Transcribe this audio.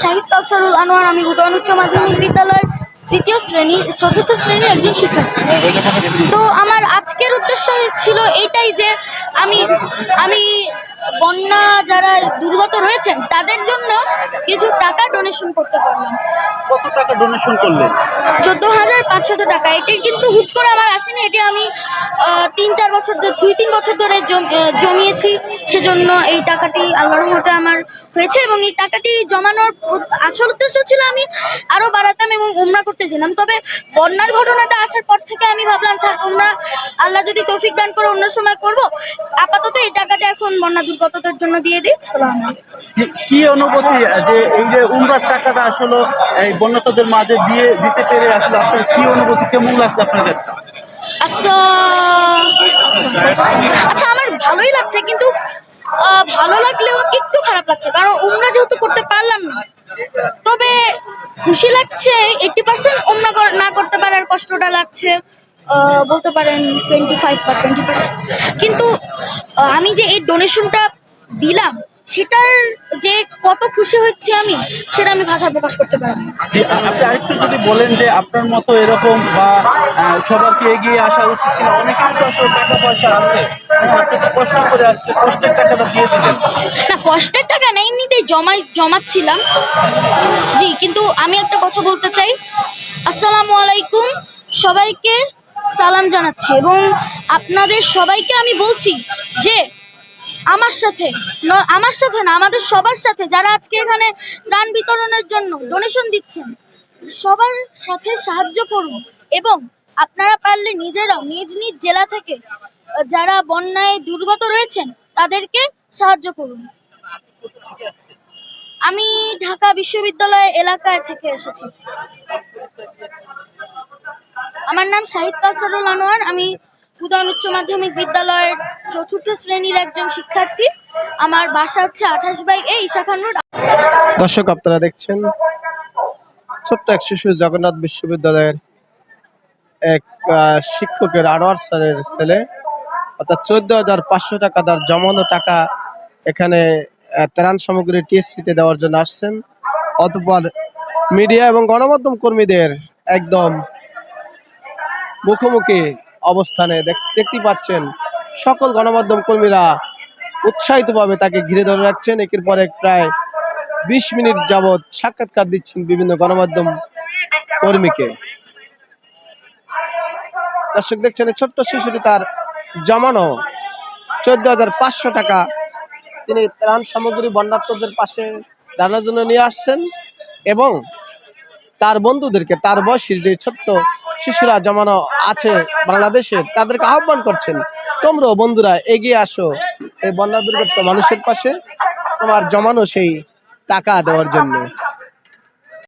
শাহিদ কাউসারুল আনোয়ার, আমি উদয়ন উচ্চ মাধ্যমিক বিদ্যালয়ের তৃতীয় শ্রেণি, চতুর্থ শ্রেণির একজন শিক্ষার্থী তো আমার আজকের উদ্দেশ্য ছিল এইটাই যে আমি আমি বন্যা যারা দুর্গত রয়েছেন তাদের জন্য কিছু টাকা ডোনেশন করতে পারলাম। কত টাকা ডোনেশন করলেন? চোদ্দ হাজার পাঁচশত টাকা। এটি কিন্তু হুট করে আমার আসেনি এটি আমি তিন চার বছর ধরে দুই তিন বছর ধরে জমিয়েছি। সেজন্য এই টাকাটি আল্লাহর রহমতে আমার হয়েছে এবং এই টাকাটি জমানোর আসল উদ্দেশ্য ছিল আমি আরও বাড়াতাম এবং উমরা করতে ছিলাম তবে বন্যার ঘটনাটা আসার পর থেকে আমি ভাবলাম থাক উমরা আল্লাহ যদি তৌফিক দান করে অন্য সময় করব। আপাতত এই টাকাটা এখন বন্যা দুর্গতদের জন্য দিয়ে দিই। সালাম কি- অনুভূতি যে এই যে উমরার টাকাটা আসলে এই বন্যতাদের মাঝে দিয়ে দিতে পেরে আসলে আপনার কি অনুভূতি কেমন লাগছে আপনার কাছে? আচ্ছা আচ্ছা আমার ভালোই লাগছে কিন্তু ভালো লাগলেও একটু খারাপ লাগছে কারণ উমরা যেহেতু করতে পারলাম না তবে খুশি লাগছে এইটি পার্সেন্ট উমরা না করতে পারার কষ্টটা লাগছে বলতে পারেন টোয়েন্টি ফাইভ বা টোয়েন্টি পার্সেন্ট কিন্তু আমি যে এই ডোনেশনটা দিলাম সেটার যে কত খুশি হচ্ছে আমি সেটা আমি ভাষায় প্রকাশ করতে পারব আপনি আরেকটু যদি বলেন যে আপনার মতো এরকম বা সবার কি এগিয়ে আসা উচিত কিনা অনেকেরই তো আসলে টাকা পয়সা আছে কিন্তু আপনি তো কষ্ট করে আসছে কষ্টের টাকাটা দিয়ে দিলেন। না কষ্টের টাকা না এমনিতেই জমাই জমাচ্ছিলাম। জি কিন্তু আমি একটা কথা বলতে চাই। আসসালামু আলাইকুম সবাইকে সালাম জানাচ্ছি এবং আপনাদের সবাইকে আমি বলছি যে আমার সাথে আমার সাথে না, আমাদের সবার সাথে যারা আজকে এখানে ত্রাণ বিতরণের জন্য ডোনেশন দিচ্ছেন, সবার সাথে সাহায্য করুন এবং আপনারা পারলে নিজেরাও নিজ নিজ জেলা থেকে যারা বন্যায় দুর্গত রয়েছেন, তাদেরকে সাহায্য করুন। আমি ঢাকা বিশ্ববিদ্যালয় এলাকায় থেকে এসেছি। আমার নাম শাহিদ কাসারুল আনোয়ার। আমি উদয়ন উচ্চ মাধ্যমিক বিদ্যালয়ের চতুর্থ শ্রেণির একজন শিক্ষার্থী। আমার বাসা হচ্ছে আঠাশ বাই এ ঈশাখানুর দর্শক, আপনারা দেখছেন ছোট্ট এক শিশু জগন্নাথ বিশ্ববিদ্যালয়ের এক শিক্ষকের আনোয়ার স্যারের ছেলে। অর্থাৎ চোদ্দ হাজার পাঁচশো টাকা তার জমানো টাকা এখানে ত্রাণ সামগ্রী টিএসসিতে দেওয়ার জন্য আসছেন। অতপর মিডিয়া এবং গণমাধ্যম কর্মীদের একদম মুখোমুখি অবস্থানে দেখতে পাচ্ছেন সকল গণমাধ্যম কর্মীরা উৎসাহিতভাবে তাকে ঘিরে ধরে রাখছেন। একের পর এক প্রায় বিশ মিনিট যাবৎ সাক্ষাৎকার দিচ্ছেন বিভিন্ন গণমাধ্যম কর্মীকে। দর্শক দেখছেন ছোট্ট শিশুটি তার জমানো চোদ্দ হাজার পাঁচশো টাকা তিনি ত্রাণ সামগ্রী বন্যার্থদের পাশে দাঁড়ানোর জন্য নিয়ে আসছেন এবং তার বন্ধুদেরকে, তার বয়সীর যে ছোট্ট শিশুরা জমানো আছে বাংলাদেশে, তাদেরকে আহ্বান করছেন, তোমরাও বন্ধুরা এগিয়ে আসো এই বন্যা দুর্গত মানুষের পাশে, তোমার জমানো সেই টাকা দেওয়ার জন্য।